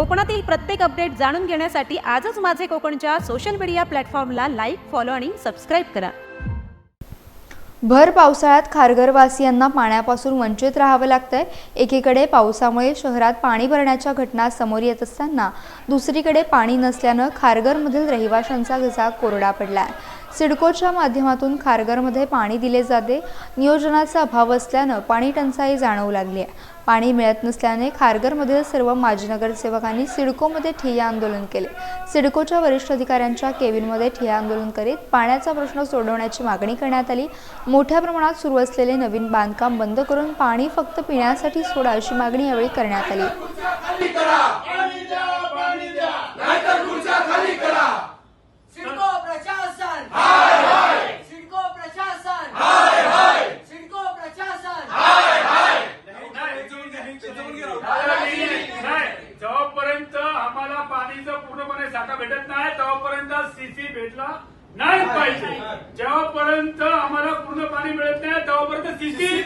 कोकणातील प्रत्येक अपडेट जाणून घेण्यासाठी आजच माझे कोकणच्या सोशल मीडिया प्लॅटफॉर्मला लाईक फॉलो आणि सबस्क्राईब करा. भर पावसाळ्यात खारघरवासियांना पाण्यापासून वंचित राहावं लागतंय. एकीकडे पावसामुळे शहरात पाणी भरण्याच्या घटना समोर येत असताना दुसरीकडे पाणी नसल्यानं खारघरमधील रहिवाशांचा घसा कोरडा पडला आहे सिडकोच्या माध्यमातून खारघरमध्ये पाणी दिले जाते. नियोजनाचा अभाव असल्यानं पाणी टंचाई जाणवू लागली आहे. पाणी मिळत नसल्याने खारघरमधील सर्व माजी नगरसेवकांनी सिडकोमध्ये ठिय्या आंदोलन केले. सिडकोच्या वरिष्ठ अधिकाऱ्यांच्या केबिनमध्ये ठिय्या आंदोलन करीत पाण्याचा प्रश्न सोडवण्याची मागणी करण्यात आली. मोठ्या प्रमाणात सुरू असलेले नवीन बांधकाम बंद करून पाणी फक्त पिण्यासाठी सोडा अशी मागणी यावेळी करण्यात आली. जेव्हापर्यंत आम्हाला पाणीचा पूर्णपणे साठा भेटत नाही तेव्हापर्यंत सीसी भेटला नाही पाहिजे. जेव्हापर्यंत आम्हाला पूर्ण पाणी मिळत नाही तेव्हापर्यंत सीसी